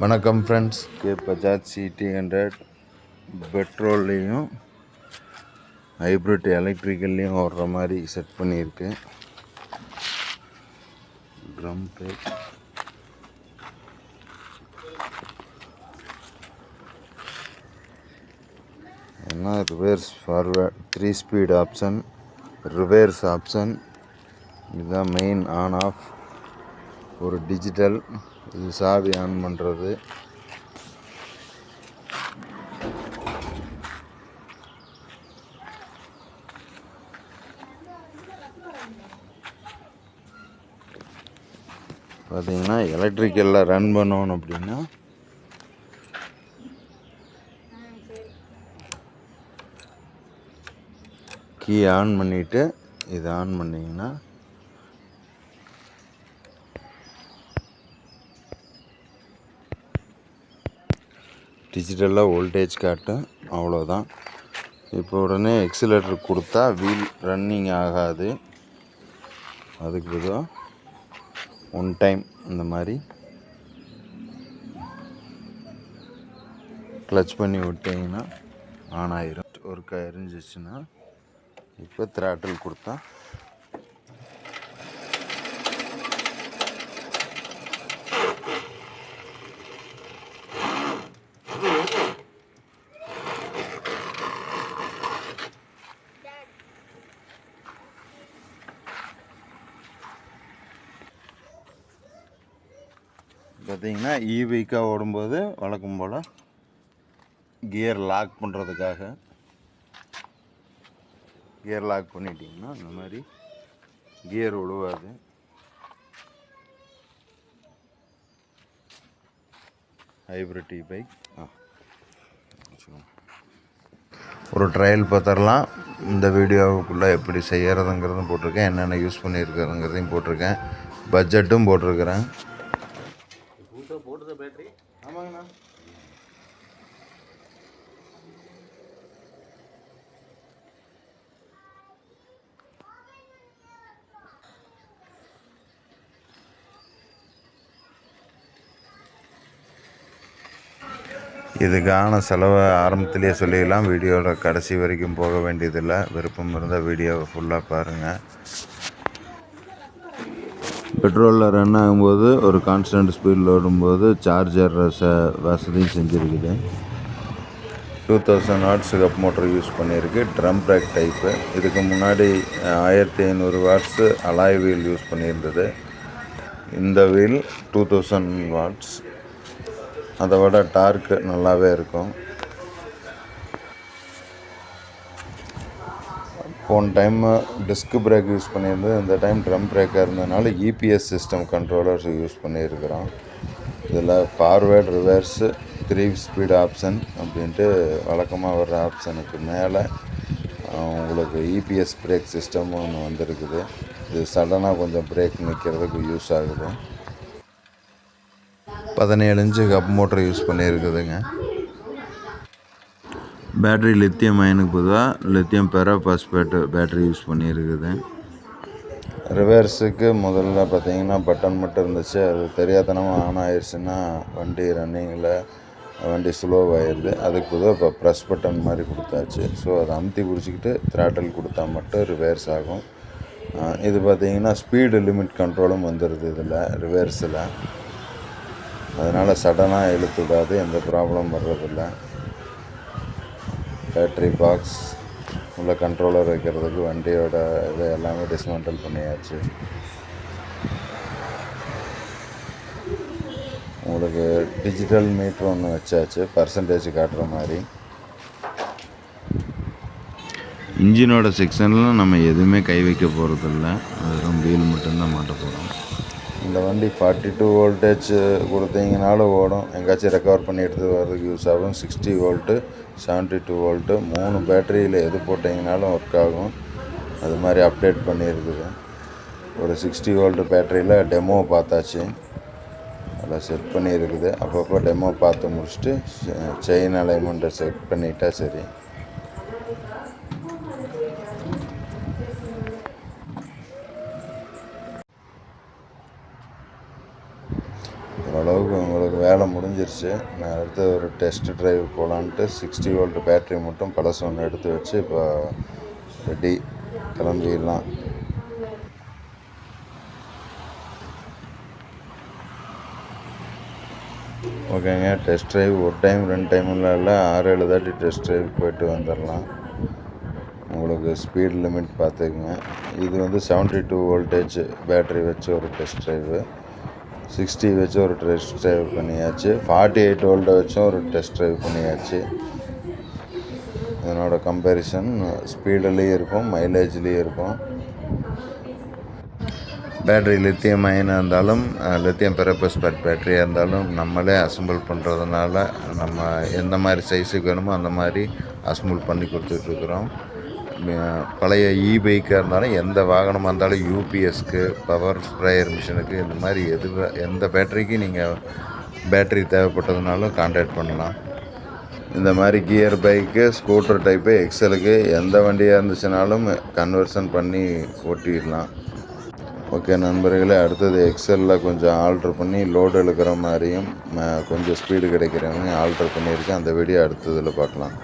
வணக்கம் ஃப்ரெண்ட்ஸ் கே Bajaj CT hundred பெட்ரோல்லையும் ஹைப்ரிட் எலக்ட்ரிக்கல்லையும் ஓடுற மாதிரி செட் பண்ணியிருக்கு. ட்ரம் பேக் என்ன reverse forward three speed option reverse option இதுதான் மெயின் ஆன் ஆஃப் ஒரு டிஜிட்டல் இது சாவி ஆன் பண்ணுறது பார்த்தீங்கன்னா எலக்ட்ரிக்கலில் ரன் பண்ணணும் அப்படின்னா கீ ஆன் பண்ணிவிட்டு இதை ஆன் பண்ணிங்கன்னா டிஜிட்டலாக வோல்டேஜ் காட்டும் அவ்வளோதான் இப்போ உடனே எக்ஸிலேட்டர் கொடுத்தா வீல் ரன்னிங் ஆகாது. அதுக்கு பதிலாக ஒன் டைம் இந்த மாதிரி கிளச் பண்ணி விட்டிங்கன்னா ஆன் ஆயிரும். ஒர்க் எரிஞ்சிச்சுன்னா இப்போ த்ராட்டில் கொடுத்தா பார்த்தீங்கன்னா இவிக்காக ஓடும்போது வழக்கம் போல் கியர் லாக் பண்ணுறதுக்காக கியர் லாக் பண்ணிட்டீங்கன்னா இந்த மாதிரி கியர் விழுவாது ஹைப்ரிட் பைக் ஆ. ஒரு ட்ரையல் பார்த்துடலாம். இந்த வீடியோவுக்குள்ளே எப்படி செய்கிறதுங்கிறதும் போட்டிருக்கேன். என்னென்ன யூஸ் பண்ணியிருக்கிறதுங்கிறதையும் போட்டிருக்கேன். பட்ஜெட்டும் போட்டிருக்கிறேன். ஆமாங்கண்ணா. இதுக்கான செலவை ஆரம்பத்திலேயே சொல்லிடலாம். வீடியோட கடைசி வரைக்கும் போக வேண்டியதில்லை. விருப்பம் இருந்தால் வீடியோவை ஃபுல்லாக பாருங்கள் பெட்ரோலில் ரன் ஆகும்போது ஒரு கான்ஸ்டன்ட் ஸ்பீடில் ஓடும்போது சார்ஜர் ச வசதியும் செஞ்சுருக்குது. Two thousand watts hub motor use பண்ணியிருக்கு. ட்ரம் பிரேக் டைப்பு இதுக்கு முன்னாடி ஆயிரத்தி ஐநூறு வாட்ஸு அலாய் வீல் யூஸ் பண்ணியிருந்தது. இந்த வீல் டூ தௌசண்ட் வாட்ஸ் அதை விட டார்க்கு நல்லாவே இருக்கும். போன டைம் டிஸ்க் பிரேக் யூஸ் பண்ணியிருந்தது இந்த டைம் ட்ரம் பிரேக்காக இருந்ததுனால இபிஎஸ் சிஸ்டம் கண்ட்ரோலர்ஸ் யூஸ் பண்ணியிருக்கிறோம். இதில் forward reverse three speed option அப்படின்ட்டு வழக்கமாக வர்ற ஆப்ஷனுக்கு மேலே உங்களுக்கு இபிஎஸ் பிரேக் சிஸ்டம் ஒன்று வந்திருக்குது. இது சடனாக கொஞ்சம் பிரேக் நிற்கிறதுக்கு யூஸ் ஆகுது. பதினேழு இன்ச்சு கப் மோட்டர் யூஸ் பண்ணியிருக்குதுங்க. பேட்ரி லித்தியம் அயனுக்கு பொதுவாக லித்தியம் பெரோபாஸ்பேட்டு பேட்ரி யூஸ் பண்ணியிருக்குது. ரிவர்ஸுக்கு முதல்ல பார்த்தீங்கன்னா பட்டன் மட்டும் இருந்துச்சு. அது தெரியாதனமாக ஆன் ஆயிடுச்சுன்னா வண்டி ரன்னிங்கில் வண்டி ஸ்லோவாகிடுது அதுக்கு பொதுவாக இப்போ ப்ரெஸ் பட்டன் மாதிரி கொடுத்தாச்சு. ஸோ அதை அமுத்தி குடிச்சிக்கிட்டு த்ராட்டில் கொடுத்தா மட்டும் ரிவர்ஸ் ஆகும். இது பார்த்தீங்கன்னா ஸ்பீடு லிமிட் கண்ட்ரோலும் வந்துடுது இதில் ரிவர்ஸில் அதனால் சடனாக இழுத்துடாது எந்த ப்ராப்ளம் வர்றதில்லை. பேட்ரி பாக்ஸ் உள்ள கண்ட்ரோலர் வைக்கிறதுக்கு வண்டியோட இது எல்லாமே டிஸ்மேண்டில் பண்ணியாச்சு. உங்களுக்கு டிஜிட்டல் மீட்ரு ஒன்று வச்சாச்சு பர்சன்டேஜ் காட்டுற மாதிரி. இன்ஜினோட செக்ஷனில் நம்ம எதுவுமே கை வைக்க போகிறதில்ல வெறும் வீல் மட்டும்தான் மாட்ட போகிறோம் இந்த வண்டி ஃபார்ட்டி டூ வோல்டேஜ் கொடுத்தீங்கனாலும் ஓடும். எங்கேயாச்சும் ரெக்கவர் பண்ணி எடுத்து வர்றதுக்கு யூஸ் ஆகும். Sixty volt seventy two volt மூணு பேட்டரியில் எது போட்டிங்கனாலும் ஒர்க் ஆகும். அது மாதிரி அப்டேட் பண்ணியிருக்குது. ஒரு சிக்ஸ்டி வோல்ட் பேட்டரியில் டெமோ பார்த்தாச்சு. அதில் செட் பண்ணியிருக்குது. அப்பப்போ டெமோ பார்த்து முடிச்சுட்டு செயின் அலைன்மெண்ட்டை செட் பண்ணிட்டா சரி. ஓரளவுக்கு உங்களுக்கு வேலை முடிஞ்சிருச்சு. நான் அடுத்து ஒரு டெஸ்ட் ட்ரைவ் போகலான்ட்டு சிக்ஸ்டி வோல்ட் பேட்ரி மட்டும் பழசு ஒன்று எடுத்து வச்சு இப்போ ரெடி கிளம்பிடலாம். ஓகேங்க. டெஸ்ட் ட்ரைவ் ஒரு டைம் ரெண்டு டைம்லாம் இல்லை ஆறு ஏழு தாட்டி டெஸ்ட் ட்ரைவ் போயிட்டு வந்துடலாம். உங்களுக்கு ஸ்பீட் லிமிட் பார்த்துக்குங்க. இது வந்து செவன்ட்டி டூ வோல்டேஜ் பேட்ரி வச்சு ஒரு டெஸ்ட் ட்ரைவு சிக்ஸ்டி வச்சு ஒரு டெஸ்ட் ட்ரைவ் பண்ணியாச்சு. ஃபார்ட்டி எயிட் வோல்ட்டை வச்சும் ஒரு டெஸ்ட் ட்ரைவ் பண்ணியாச்சு. இதனோட கம்பேரிசன் ஸ்பீடுலேயும் இருக்கும் மைலேஜ்லேயும் இருக்கும். பேட்ரி லித்தியம் அயனாக இருந்தாலும் லித்தியம் பெரப்பஸ்பேட் பேட்டரியாக இருந்தாலும் நம்மளே அசம்பிள் பண்ணுறதுனால நம்ம எந்த மாதிரி சைஸுக்கு வேணுமோ அந்த மாதிரி அசம்பிள் பண்ணி கொடுத்துட்ருக்குறோம் பழைய இ பைக்காக இருந்தாலும் எந்த வாகனமாக இருந்தாலும் யூபிஎஸ்க்கு பவர் ஸ்ப்ரேயர் மிஷினுக்கு இந்த மாதிரி எது எந்த பேட்டரிக்கு நீங்கள் பேட்டரி தேவைப்பட்டதுனாலும் கான்டாக்ட் பண்ணலாம். இந்த மாதிரி கியர் பைக்கு ஸ்கூட்டர் டைப்பு எக்ஸலுக்கு எந்த வண்டியாக இருந்துச்சுனாலும் கன்வர்ஷன் பண்ணி ஓட்டிடலாம். ஓகே நண்பர்களே அடுத்தது எக்ஸலில் கொஞ்சம் ஆல்ட்ரு பண்ணி லோடு இழுக்கிற மாதிரியும் கொஞ்சம் ஸ்பீடு கிடைக்கிற மாதிரியும் ஆல்ட்ரு பண்ணியிருக்கேன். அந்த வீடியோ அடுத்ததில் பார்க்கலாம்.